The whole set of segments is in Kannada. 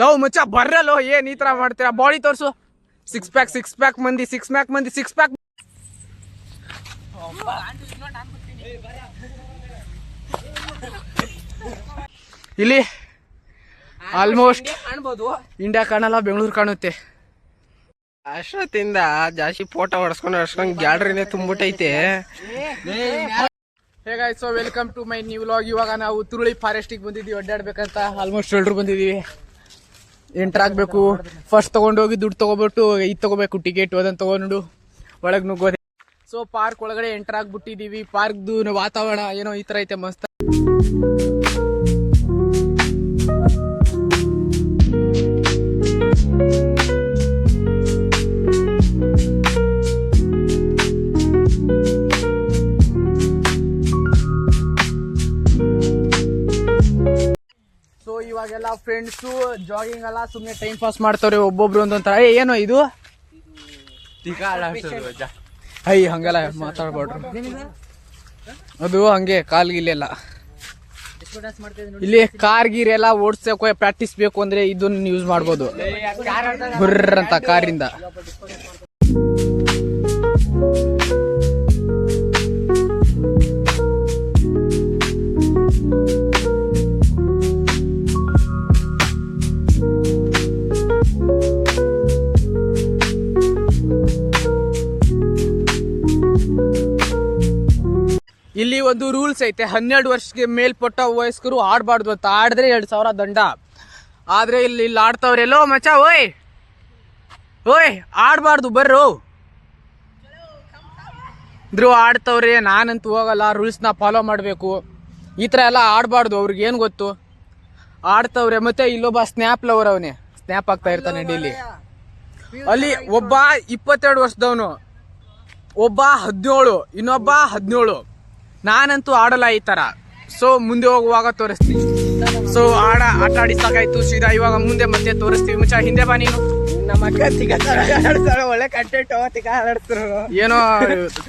ಲವ್ ಮಚ್ಚ ಬರ್ರಲ್ಲೋ ಏನ್ ಈ ತರ ಮಾಡ್ತೀರಾ? ಬಾಡಿ ತೋರಿಸು. ಸಿಕ್ಸ್ ಪ್ಯಾಕ್ ಸಿಕ್ಸ್ ಪ್ಯಾಕ್ ಮಂದಿ ಸಿಕ್ಸ್ ಪ್ಯಾಕ್ ಮಂದಿ ಸಿಕ್ಸ್ ಪ್ಯಾಕ್ ಇಲ್ಲಿ ಆಲ್ಮೋಸ್ಟ್ ಕಾಣ್ಬೋದು ಇಂಡಿಯಾ ಕಾಣಲ್ಲ ಬೆಂಗಳೂರು ಕಾಣುತ್ತೆ. ಅಷ್ಟೊತ್ತಿಂದ ಜಾಸ್ತಿ ಫೋಟೋ ಹೊಡ್ಸ್ಕೊಂಡು ಹೊಡ್ಸ್ಕೊಂಡು ಗ್ಯಾಲರಿನೇ ತುಂಬಿಟ್ಟೈತೆ. ಹೇಗಾಯ್ತು welcome to my new vlog ಇವಾಗ ನಾವು ತುರುಳಿ ಫಾರೆಸ್ಟಿಗೆ ಬಂದಿದ್ದೀವಿ ಅಡ್ಡಾಡ್ಬೇಕಂತ ಆಲ್ಮೋಸ್ಟ್ ಎಲ್ರು ಬಂದಿದ್ದೀವಿ. ಎಂಟ್ರ್ ಆಗ್ಬೇಕು. ಫಸ್ಟ್ ತಗೊಂಡೋಗಿ ದುಡ್ಡು ತಗೋಬಿಟ್ಟು ಇದು ತಗೋಬೇಕು ಟಿಕೆಟ್ ಅದನ್ನ ತಗೊಂಡು ಒಳಗೆ ನುಗ್ಗೋದೆ. ಸೊ ಪಾರ್ಕ್ ಒಳಗಡೆ ಎಂಟರ್ ಆಗ್ಬಿಟ್ಟಿದೀವಿ. ಪಾರ್ಕ್ದು ವಾತಾವರಣ ಏನೋ ಈ ಥರ ಐತೆ, ಮಸ್ತ್. ಫ್ರೆಂಡ್ಸು ಜಾಗಿಂಗ್ ಅಲ್ಲ ಸುಮ್ಮನೆ ಟೈಮ್ ಪಾಸ್ ಮಾಡ್ತಾವ್ರಿ ಒಬ್ಬೊಬ್ರು ಒಂದೊಂಥರ ಏ ಏನೋ ಇದು? ಅಯ್ಯ ಹಂಗಲ್ಲ ಮಾತಾಡ್ಬಾರ್ದು. ಅದು ಹಂಗೆ ಕಾಲ್ಗಿಲ್ಲೆಲ್ಲ ಇಲ್ಲಿ ಕಾರ್ ಗೀರ್ ಎಲ್ಲ ಓಡಿಸೋಕೆ ಪ್ರಾಕ್ಟೀಸ್ ಬೇಕು ಅಂದ್ರೆ ಇದನ್ನ ಯೂಸ್ ಮಾಡ್ಬೋದು. ಗುರ್ರ್ ಅಂತ ಕಾರಿಂದ. ಒಂದು ರೂಲ್ಸ್ ಐತೆ. ಹನ್ನೆರಡು ವರ್ಷಕ್ಕೆ ಮೇಲ್ಪಟ್ಟ ವಯಸ್ಕರು ಆಡಬಾರ್ದು ಅಂತ. ಆಡಿದ್ರೆ ಎರಡು ಸಾವಿರ ದಂಡ. ಆದರೆ ಇಲ್ಲಿ ಇಲ್ಲಿ ಆಡ್ತಾವ್ರೆಲ್ಲೋ ಮಚ ಓಯ್! ಓಯ್! ಆಡಬಾರ್ದು ಬರ್ರು. ಇದ್ರು ಆಡ್ತವ್ರೆ ನಾನಂತೂ ಹೋಗಲ್ಲ. ರೂಲ್ಸ್ನ ಫಾಲೋ ಮಾಡಬೇಕು. ಈ ಥರ ಎಲ್ಲ ಆಡಬಾರ್ದು ಅವ್ರಿಗೆ ಏನು ಗೊತ್ತು? ಆಡ್ತವ್ರೆ ಮತ್ತೆ ಇಲ್ಲೊಬ್ಬ ಸ್ನ್ಯಾಪ್ ಲವರ್ ಅವನೇ. ಸ್ನ್ಯಾಪ್ ಆಗ್ತಾ ಇರ್ತಾನೆ ಡೈಲಿ. ಅಲ್ಲಿ ಒಬ್ಬ ಇಪ್ಪತ್ತೆರಡು ವರ್ಷದವನು. ಒಬ್ಬ ಹದಿನೇಳು ಇನ್ನೊಬ್ಬ ಹದಿನೇಳು. ನಾನಂತೂ ಆಡಲ್ಲ ಈ ತರ. ಸೊ ಮುಂದೆ ಹೋಗುವಾಗ ತೋರಿಸ್ತೀನಿ. ಸೊ ಆಡ ಆಟ ಆಡಿ ಸಾಕಾಯ್ತು ಸೀದಾ ಇವಾಗ ಮುಂದೆ ಮತ್ತೆ ತೋರಿಸ್ತೀವಿ. ಮುಚ್ಚ ಹಿಂದೆ ಬಾ ನೀನು. ನಮ್ಮ ಅಕ್ಕ ಒಳ್ಳೆ ಕಂಟೆಂಟ್ ಏನೋ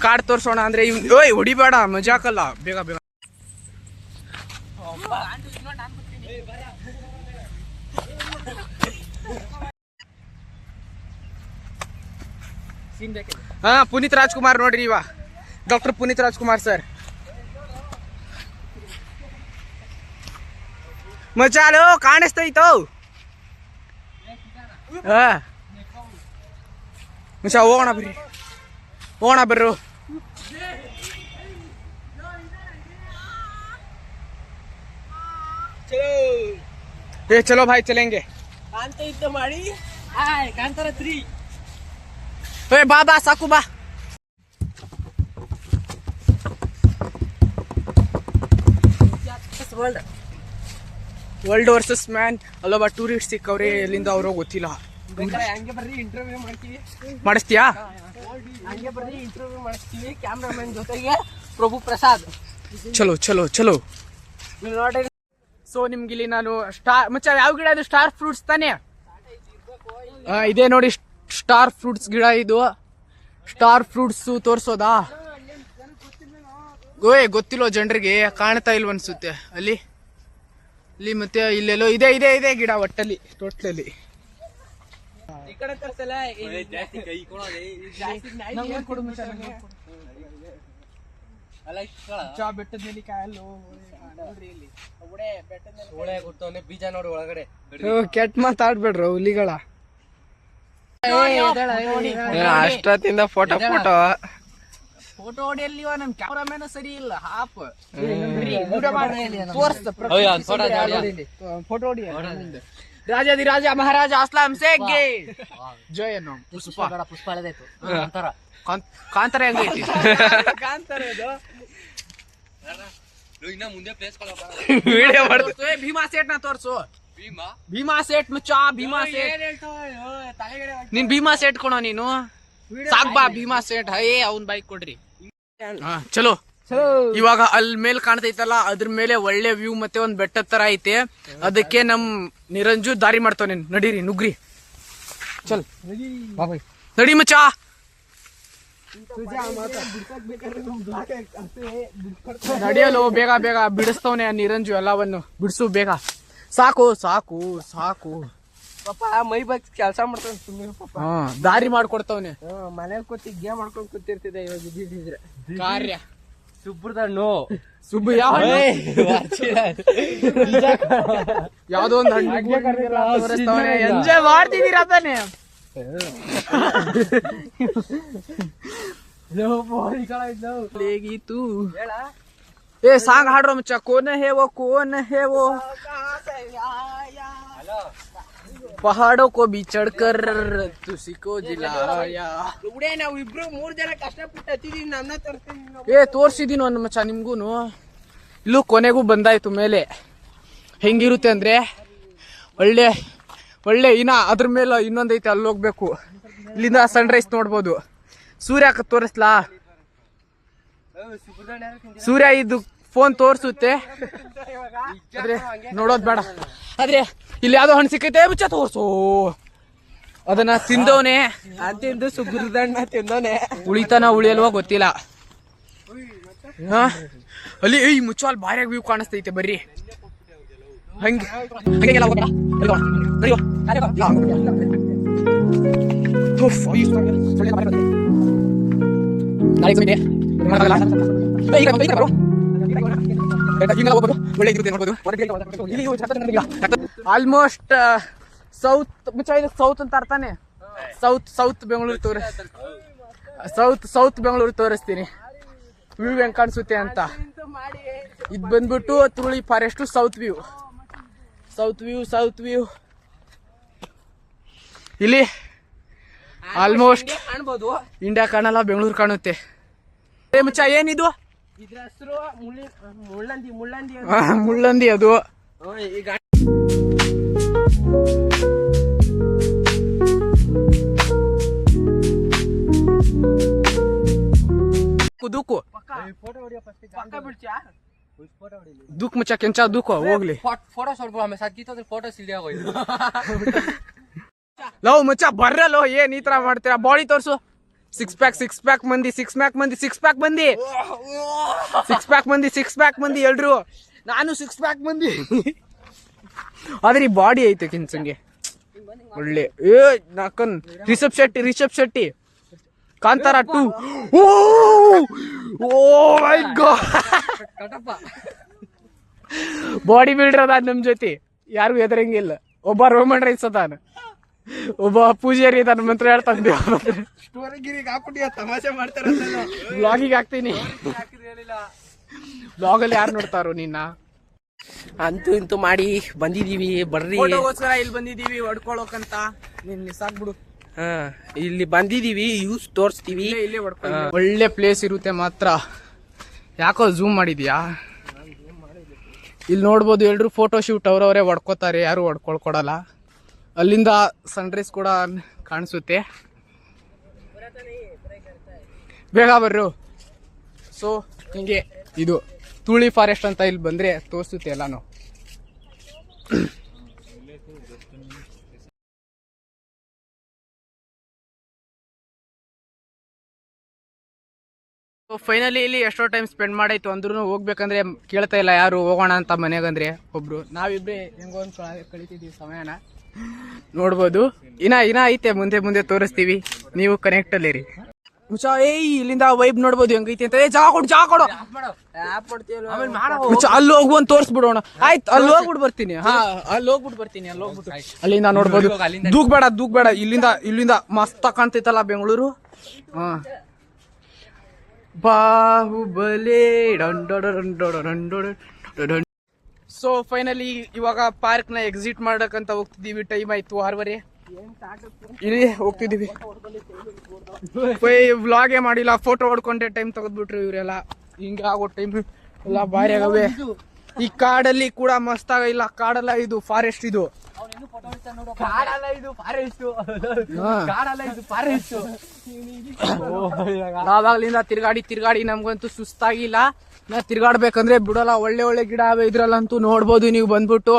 ಕಾರ್ಡ್ ತೋರ್ಸೋಣ ಅಂದ್ರೆ ಇವ್ ಓಯ್ ಹೊಡಿಬೇಡ ಮಜಾಕಲ್ಲ ಬೇಗ ಬೇಗ. ಹಾ ಪುನೀತ್ ರಾಜ್ಕುಮಾರ್ ನೋಡ್ರಿ ಇವ. ಡಾಕ್ಟರ್ ಪುನೀತ್ ರಾಜ್ಕುಮಾರ್ ಸರ್ ಮಚಾಲು ಕಾಣಿಸ್ತೈತೋ ಹಾ ಮಚಾ ಹೋಗೋಣ ಬರ್ರಿ ಹೋಗೋಣ ಬರ್ರು ಏ ಚಲೋ ಭಾಯ್ ಚಲೇಂಗೆ ಕಾಂತ ಇದ್ದ ಮಾಡಿ ಹಾಯ್ ಕಾಂತಾರ ತ್ರೀ ಏ ಬಾ ಬಾ ಸಾಕು ಬಾ ವರ್ಲ್ಡ್ ವರ್ಲ್ಡ್ ವರ್ಸಸ್ ಮ್ಯಾನ್ ಅಲ್ಲೊಬ್ಬ ಟೂರಿಸ್ಟ್ ಸಿಕ್ಕವ್ರೆ ಎಲ್ಲಿಂದ ಅವ್ರೋ ಗೊತ್ತಿಲ್ಲ. ಮಾಡಿಸ್ತೀಯಾ? ಕ್ಯಾಮ್ರಾಮನ್ ಜೊತೆಗೆ ಪ್ರಭು ಪ್ರಸಾದ್. ಚಲೋ ಚಲೋ ಚಲೋ. ಸೊ ನಿಮ್ಗೆ ಇಲ್ಲಿ ನಾನು ಸ್ಟಾರ್ ಮಚ್ಚ ಯಾವ ಗಿಡ ಇದು? ಸ್ಟಾರ್ ಫ್ರೂಟ್ಸ್ ತಾನೇ? ಇದೇ ನೋಡಿ ಸ್ಟಾರ್ ಫ್ರೂಟ್ಸ್ ಗಿಡ ಇದು. Star fruits ತೋರ್ಸೋದಾ? ಗೋಯ್ ಗೊತ್ತಿಲ್ಲ ಜನರಿಗೆ? ಕಾಣ್ತಾ ಇಲ್ವ ಅನ್ಸುತ್ತೆ ಅಲ್ಲಿ? ಇಲ್ಲಿ ಮತ್ತೆ ಇಲ್ಲೆಲ್ಲೋ ಇದೆ ಇದೆ ಇದೆ ಗಿಡ ಒಟ್ಟಲ್ಲಿ ಕಾಯಲ್ಲು. ಬೀಜ ನೋಡಿ ಒಳಗಡೆ. ಕೆಟ್ಟ ಮಾತಾಡ್ಬೇಡ್ರ ಹುಲಿಗಳ. ಅಷ್ಟೊತ್ತಿಂದ ಫೋಟೋ ಫೋಟೋ ಫೋಟೋ ಹೊಡಿಯಲ್ಲಿ ನಮ್ ಕ್ಯಾಮ್ರಾಮನ್ ಸರಿ ಇಲ್ಲ ಹಾಪ್ ಫೋಟೋ ರಾಜಾದಿ ರಾಜ ಮಹಾರಾಜ ಅಸ್ಲಾಂ ಸೇಗ್ಗೆ ಜಯ ಅನ್ನೋ ಪುಷ್ಪ. ಪುಷ್ಪ ಅಳದಾಯ್ತು ಕಾಂತ್- ಕಾಂತಾರ ಹೆಂಗೈತಿ ವಿಡಿಯೋ ಮಾಡ್ತಾರೆ ವಿಡಿಯೋ ಏ, ಭೀಮಾ ಸೇಟ್ನ ತೋರ್ಸು. ಭೀಮಾ? ಸೇಟ್ ಮುಚ್ಚಾ ಭೀಮಾ ಸೇಟ್. ನೀನ್ ಭೀಮಾ ಸೇಟ್ ಕೊಣೋ ನೀನು? ಸಾಕ್ ಬಾ ಭೀಮಾ ಸೇಟ್. ಏ ಅವ್ನ್ ಬೈಕ್ ಕೊಡ್ರಿ. ಚಲೋ. ಇವಾಗ ಅಲ್ಲಿ ಮೇಲೆ ಕಾಣ್ತೈತಲ್ಲ ಅದ್ರ ಮೇಲೆ ಒಳ್ಳೆ ವ್ಯೂ ಮತ್ತೆ ಒಂದ್ ಬೆಟ್ಟದ ತರ ಐತೆ. ಅದಕ್ಕೆ ನಮ್ ನಿರಂಜು ದಾರಿ ಮಾಡ್ತಾವ ನೀನ್. ನಡೀರಿ ನುಗ್ರಿ. ಚಲ್. ನಡಿ. ಮಚ್ಚಾ. ನಡಿಯಲು ಬೇಗ ಬೇಗ. ಬಿಡಿಸ್ತವನೆ ನಿರಂಜು ಎಲ್ಲವನ್ನು. ಬಿಡಿಸು ಬೇಗ. ಸಾಕು ಸಾಕು ಸಾಕು. ಪಾಪ ಮೈ ಬಗ್ಗೆ ಕೆಲಸ ಮಾಡ್ತಾನೆ ಸುಮ್ಮನೆ ಪಾಪ. ಹಾ ದಾರಿ ಮಾಡ್ಕೊಡ್ತಾವನೆ. ಮನೇಲಿ ಕೂತಿ ಗೇಮ್ ಮಾಡ್ಕೊಂಡು ಕೂತಿರ್ತಿದ್ದೆ ಇವಾಗ ಇದ್ದಿದ್ರೆ ಕಾರ್ಯ. ಸುಬ್ರದ ನೋ. ಸುಬ್ಬು ಯಾವ ಯಾವ್ದೋ ಒಂದು ಎಂಜಾಯ್ ಮಾಡ್ತಿದ್ದೀರಾ ತಾನೆ? ಹೇಳ. ಏ ಸಾಂಗ್ ಹಾಡ್ರೋ ಮಚ್ಚ. ಕೋನ ಹೇವೋ ಕೋನ ಹೇವೋ? ಪಹಾಡೋ ಕೋ ಬಿ ತುಸಿಕೋ ಜಿಲಾಯ ಉಡೇ ನಾವು ಇಬ್ರು ಮೂರ್ ಜನ ಕಷ್ಟಪಟ್ಟು ಹತ್ತಿದೀವಿ ನನ್ನ ತರ್ತೀನಿ. ಏ ತೋರ್ಸಿದೀನಿ ಒಂದ್ ಮಚ್ಚ ನಿಮ್ಗೂನು ಇಲ್ಲೂ ಕೊನೆಗೂ ಬಂದಾಯ್ತು ಮೇಲೆ ಹೆಂಗಿರುತ್ತೆ ಅಂದ್ರೆ ಒಳ್ಳೆ ಒಳ್ಳೆ ಇನ್ನ ಅದ್ರ ಮೇಲೆ ಇನ್ನೊಂದೈತೆ ಅಲ್ಲಿ ಹೋಗ್ಬೇಕು ಇಲ್ಲಿಂದ ಸನ್ರೈಸ್ ನೋಡ್ಬೋದು ಸೂರ್ಯ ತೋರಿಸ್ಲಾ ಸೂರ್ಯ ಇದು ಫೋನ್ ತೋರಿಸುತ್ತೆ ಆದ್ರೆ ನೋಡೋದ್ ಬೇಡ ಆದ್ರೆ ಇಲ್ಲಿ ಯಾವ್ದೋ ಹಣ್ಣು ಸಿಕ್ಕೈತೆ ಮುಚ್ಚ ತೋರ್ಸು. ಅದನ್ನ ತಿಂದವನೆ. ತಿಂದು ಸುಗ್ರದಣ್ಣ ತಿಂದವನೆ. ಉಳಿತಾನ ಉಳಿಯಲ್ವೋ ಗೊತ್ತಿಲ್ಲ? ಅಲ್ಲಿ ಏಯ್ ಮುಚ್ಚ ಅಲ್ಲಿ ಬಾರ್ಯಾಗ ವ್ಯೂ ಕಾಣಿಸ್ತೈತೆ ಬರ್ರಿ. ಹಂಗೆ. ಒಳ್ಳೆ. ಆಲ್ಮೋಸ್ಟ್ ಸೌತ್ ಮುಚ್ಚ ಇದು ಸೌತ್ ಅಂತ ಅರ್ಥನೇ ಸೌತ್ ಸೌತ್ ಬೆಂಗಳೂರು ತೋರಿಸ್ ಸೌತ್ ಸೌತ್ ಬೆಂಗಳೂರು ತೋರಿಸ್ತೀನಿ. ವ್ಯೂ ಹೆಂಗ್ ಕಾಣಿಸುತ್ತೆ ಅಂತ. ಇದು ಬಂದ್ಬಿಟ್ಟು Turuli forest south view south view south view ಇಲ್ಲಿ ಆಲ್ಮೋಸ್ಟ್ ಕಾಣ್ಬೋದು ಇಂಡಿಯಾ ಕಾಣಲ್ಲ ಬೆಂಗಳೂರು ಕಾಣುತ್ತೆ. ಮುಚ್ಚ ಏನಿದು? ಇದ್ರ ಹೆಸರು ಮುಳ್ಳಂದಿ ಮುಳ್ಳಂದಿ ಮುಳ್ಳಂದಿ ಅದು. ಈಗ ದೂಕು ದುಃಖ ಮಚ್ಚ ಕೆಂಚ ದುಃಖ ಹೋಗ್ಲಿ. ಫೋಟೋ ಸ್ವಲ್ಪ ಆಮೇಲೆ ಸದ್ಗಿತ್ತು ಫೋಟೋ ಸಿಲ್ಡಿ ಆಗೋಯ್ತು ಲವ್ ಮುಚ್ಚ ಬರ್ರಲ್ಲೋ ಏನ್ ಈ ತರ ಮಾಡ್ತೀರಾ? ಬಾಡಿ ತೋರ್ಸು. ಸಿಕ್ಸ್ ಪ್ಯಾಕ್ ಸಿಕ್ಸ್ ಪ್ಯಾಕ್ ಮಂದಿ ಸಿಕ್ಸ್ ಪ್ಯಾಕ್ ಮಂದಿ ಸಿಕ್ಸ್ ಪ್ಯಾಕ್ ಮಂದಿ. ಸಿಕ್ಸ್ ಪ್ಯಾಕ್ ಮಂದಿ ಸಿಕ್ಸ್ ಪ್ಯಾಕ್ ಮಂದಿ ಎಲ್ರು. ನಾನು ಸಿಕ್ಸ್ ಪ್ಯಾಕ್ ಮಂದಿ. ಆದ್ರೆ ಈ ಬಾಡಿ ಐತೆ ಕಿನ್ಸಂಗೆ. ಒಳ್ಳೆ. ಏ ನಾಕನ್. Rishab Shetty Rishab Shetty. Kantara two oh my god body builder ಅದ ನಮ್ ಜೊತೆ. ಯಾರಿಗೂ ಎದರಂಗಿಲ್ಲ ಒಬ್ಬ ರೋಮನ್ ರೈಸ್ ಅದಾನ. ಒಬ್ಬ ಪೂಜಾರಿ ಇದಾನ ಮಂತ್ರ ಹೇಳ್ತಾನೆ ತಮಾಷೆ ಮಾಡ್ತಾರಲ್ಲ ಬ್ಲಾಗಿಗೆ ಹಾಕ್ತೀನಿ. ಬ್ಲಾಗಲ್ಲಿ ಯಾರು ನೋಡ್ತಾರೋ ನಿನ್ನ? ಅಂತೂ ಇಂತೂ ಮಾಡಿ ಬಂದಿದೀವಿ ಬರ್ರಿ. ಇಲ್ಲಿ ಬಂದಿದೀವಿ ಹೊಡ್ಕೊಳಕಂತ. ನೀನ್ ಮಿಸ್ ಆಗ್ಬಿಡು ಹಾ ಇಲ್ಲಿ ಬಂದಿದೀವಿ ಯೂಸ್ ತೋರಿಸ್ತೀವಿ. ಇಲ್ಲೇ ಒಳ್ಳೆ ಪ್ಲೇಸ್ ಇರುತ್ತೆ ಮಾತ್ರ. ಯಾಕೋ ಝೂಮ್ ಮಾಡಿದ್ಯಾ? ಇಲ್ಲಿ ನೋಡ್ಬೋದು ಎಲ್ರು ಫೋಟೋ ಶೂಟ್ ಅವ್ರವರೇ ಹೊಡ್ಕೋತಾರೆ ಯಾರು ಹೊಡ್ಕೊಳ್ಕೊಡಲ್ಲ ಅಲ್ಲಿಂದ ಸನ್ರೈಸ್ ಕೂಡ ಕಾಣಿಸುತ್ತೆ. ಬೇಗ ಬರ್ರು. ಸೊ ಹಿಂಗೆ ಇದು. ತುಳಿ ಫಾರೆಸ್ಟ್ ಅಂತ ಇಲ್ಲಿ ಬಂದ್ರೆ ತೋರಿಸುತ್ತೆ ಎಲ್ಲಾನು. ಫೈನಲಿ ಇಲ್ಲಿ ಎಷ್ಟೋ ಟೈಮ್ ಸ್ಪೆಂಡ್ ಮಾಡಾಯ್ತು ಅಂದ್ರೂ ಹೋಗ್ಬೇಕಂದ್ರೆ ಕೇಳ್ತಾ ಇಲ್ಲ ಯಾರು, ಹೋಗೋಣ ಅಂತ ಮನೆಗಂದ್ರೆ ಒಬ್ರು. ನಾವಿಬ್ರೇ ಹೆಂಗೋ ಒಂದು ಕಳಿತಿದ್ದೀವಿ ಸಮಯನ. ನೋಡ್ಬೋದು. ಇನ್ನ ಇನ್ನ ಐತೆ, ಮುಂದೆ ಮುಂದೆ ತೋರಿಸ್ತೀವಿ. ನೀವು ಕನೆಕ್ಟ್ ಅಲ್ಲಿರಿ. ಏಯ್ ಇಲ್ಲಿಂದ ವೈಬ್ ನೋಡ್ಬೋದು ಹೆಂಗೈತಿ ಅಂತ. ಏ ಜಾಗ ಕೊಡು ಜಾಗ ಕೊಡು. ಆಮೇಲೆ ಅಲ್ಲಿ ಹೋಗು ಹೋಗುವಂತ ತೋರಿಸ್ಬಿಡೋಣ. ಆಯ್ತು ಅಲ್ಲಿ ಹೋಗ್ಬಿಟ್ಟು ಬರ್ತೀನಿ. ಹಾ ಅಲ್ಲಿ ಹೋಗ್ಬಿಟ್ಟು ಬರ್ತೀನಿ ಅಲ್ಲಿ ಹೋಗ್ಬಿಟ್ಟು. ಅಲ್ಲಿಂದ ನೋಡ್ಬೋದು. ದೂಕ್ ಬೇಡ ದೂಕ್ ಬೇಡ ಇಲ್ಲಿಂದ ಇಲ್ಲಿಂದ ಮಸ್ತ್ ಕಾಣ್ತೈತಲ್ಲ ಬೆಂಗಳೂರು? ಹಾ. ಬಾಹುಬಲಿ ಸೊ ಫೈನಲಿ ಇವಾಗ ಪಾರ್ಕ್ನ ಎಕ್ಸಿಟ್ ಮಾಡಕ್ಕಂತ ಹೋಗ್ತಿದ್ದೀವಿ. ಟೈಮ್ ಆಯ್ತು ಆರವರೆ. ಇಲ್ಲಿ ಹೋಗ್ತಿದೀವಿ. ವ್ಲಾಗೇ ಮಾಡಿಲ್ಲ ಫೋಟೋ ಹೊಡ್ಕೊಂಡೆ ಟೈಮ್ ತೆಗೆದ್ಬಿಟ್ರು ಇವರೆಲ್ಲ. ಹಿಂಗೆ ಆಗೋ ಟೈಮ್ ಎಲ್ಲ ಭಾರಿ ಆಗವೆ. ಈ ಕಾಡಲ್ಲಿ ಕೂಡ ಮಸ್ತ್ ಇಲ್ಲ, ಕಾಡಲ್ಲ ಇದು ಫಾರೆಸ್ಟ್ ಇದು. ಕಾಡಲ್ಲ ಇದು ಫಾರೆಸ್ಟ್ ಹಾ. ಕಾಡಲ್ಲ ಇದು ಫಾರೆಸ್ಟ್ ನಾವಾಗ್ಲಿಂದ ತಿರ್ಗಾಡಿ ತಿರ್ಗಾಡಿ ನಮ್ಗಂತೂ ಸುಸ್ತಾಗಿಲ್ಲ. ನಾ ತಿರ್ಗಾಡ್ಬೇಕಂದ್ರೆ ಬಿಡೋಲ್ಲ ಒಳ್ಳೆ ಒಳ್ಳೆ ಗಿಡ ಅವೆ ಇದ್ರಲ್ಲಂತೂ ನೋಡ್ಬೋದು ನೀವು ಬಂದ್ಬಿಟ್ಟು.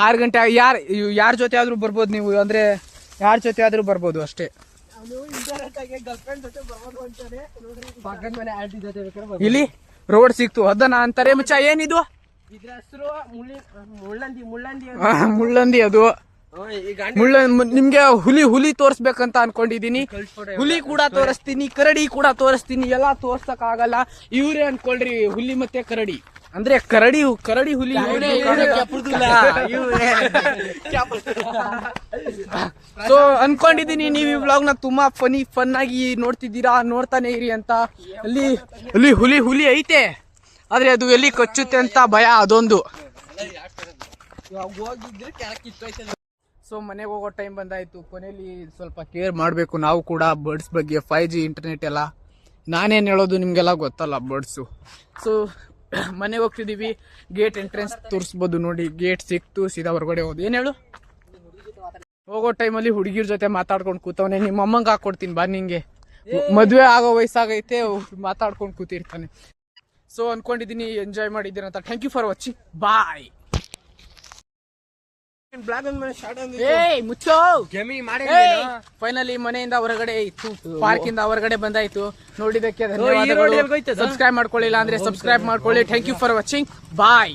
ಆರು ಗಂಟೆ ಯಾರ್ ಯಾರ ಜೊತೆ ಆದ್ರೂ ಬರ್ಬೋದು ನೀವು ಅಂದ್ರೆ ಯಾರ ಜೊತೆ ಆದ್ರೂ ಬರ್ಬೋದು ಅಷ್ಟೇ. ಇಲ್ಲಿ ರೋಡ್ ಸಿಕ್ತು. ಅದನ್ನ ಅಂತಾರೆ ಮುಚ್ಚ ಏನಿದು? ಇದ್ರ ಹೆಸರು ಮುಳ್ಳಿ ಮುಳ್ಳಂದಿ ಮುಳ್ಳಂದಿ ಮುಳ್ಳಂದಿ ಅದು. ಮುಳ್ಳ ನಿಮ್ಗೆ ಹುಲಿ ಹುಲಿ ತೋರಿಸ್ಬೇಕಂತ ಅನ್ಕೊಂಡಿದೀನಿ. ಹುಲಿ ಕೂಡ ತೋರಿಸ್ತೀನಿ ಕರಡಿ ಕೂಡ ತೋರಿಸ್ತೀನಿ ಎಲ್ಲ ತೋರ್ಸಕ್ ಆಗಲ್ಲ ಇವ್ರೆ ಅನ್ಕೊಳ್ರಿ ಹುಲಿ ಮತ್ತೆ ಕರಡಿ. ಅಂದ್ರೆ ಕರಡಿ ಕರಡಿ ಹುಲಿ ಸೊ ಅನ್ಕೊಂಡಿದೀನಿ ನೀವು ಈ ವ್ಲಾಗ್ನ ತುಂಬಾ ಫನಿ ಫನ್ ಆಗಿ ನೋಡ್ತಿದ್ದೀರಾ ನೋಡ್ತಾನೆ ಇರಿ ಅಂತ. ಅಲ್ಲಿ ಅಲ್ಲಿ ಹುಲಿ ಹುಲಿ ಐತೆ. ಆದ್ರೆ ಅದು ಎಲ್ಲಿ ಕಚ್ಚುತ್ತೆ ಅಂತ ಭಯ, ಅದೊಂದು. ಸೊ ಮನೆಗೆ ಹೋಗೋ ಟೈಮ್ ಬಂದಾಯ್ತು. ಕೊನೆಯಲ್ಲಿ ಸ್ವಲ್ಪ ಕೇರ್ ಮಾಡಬೇಕು. ನಾವು ಕೂಡ ಬರ್ಡ್ಸ್ ಬಗ್ಗೆ ಫೈವ್ ಜಿ ಇಂಟರ್ನೆಟ್ ಎಲ್ಲ. ನಾನೇನು ಹೇಳೋದು ನಿಮಗೆಲ್ಲ ಗೊತ್ತಲ್ಲ ಬರ್ಡ್ಸು ಸೊ ಮನೆಗೆ ಹೋಗ್ತಿದ್ದೀವಿ ಗೇಟ್ ಎಂಟ್ರೆನ್ಸ್ ತೋರಿಸ್ಬೋದು ನೋಡಿ. ಗೇಟ್ ಸಿಕ್ತು, ಸೀದಾ ಹೊರಗಡೆ ಹೋದು. ಏನು ಹೇಳು? ಹೋಗೋ ಟೈಮಲ್ಲಿ ಹುಡುಗಿರ ಜೊತೆ ಮಾತಾಡ್ಕೊಂಡು ಕೂತವನೆ. ನಿಮ್ಮ ಅಮ್ಮಂಗೆ ಹಾಕ್ಕೊಡ್ತೀನಿ ಬಾ ನಿಂಗೆ. ಮದುವೆ ಆಗೋ ವಯಸ್ಸಾಗೈತೆ, ಮಾತಾಡ್ಕೊಂಡು ಕೂತಿರ್ತಾನೆ. ಸೊ ಅನ್ಕೊಂಡಿದ್ದೀನಿ ಎಂಜಾಯ್ ಮಾಡಿದ್ದೀರ ಅಂತ. Thank you for watching bye finally ಮನೆಯಿಂದ ಹೊರಗಡೆ ಇತ್ತು ಪಾರ್ಕ್ ಇಂದ ಹೊರಗಡೆ ಬಂದಾಯ್ತು. ನೋಡಿದಕ್ಕೆ ಸಬ್ಸ್ಕ್ರೈಬ್ ಮಾಡ್ಕೊಳ್ಳಿಲ್ಲ ಅಂದ್ರೆ ಸಬ್ಸ್ಕ್ರೈಬ್ ಮಾಡ್ಕೊಳ್ಳಿ. Thank you for watching bye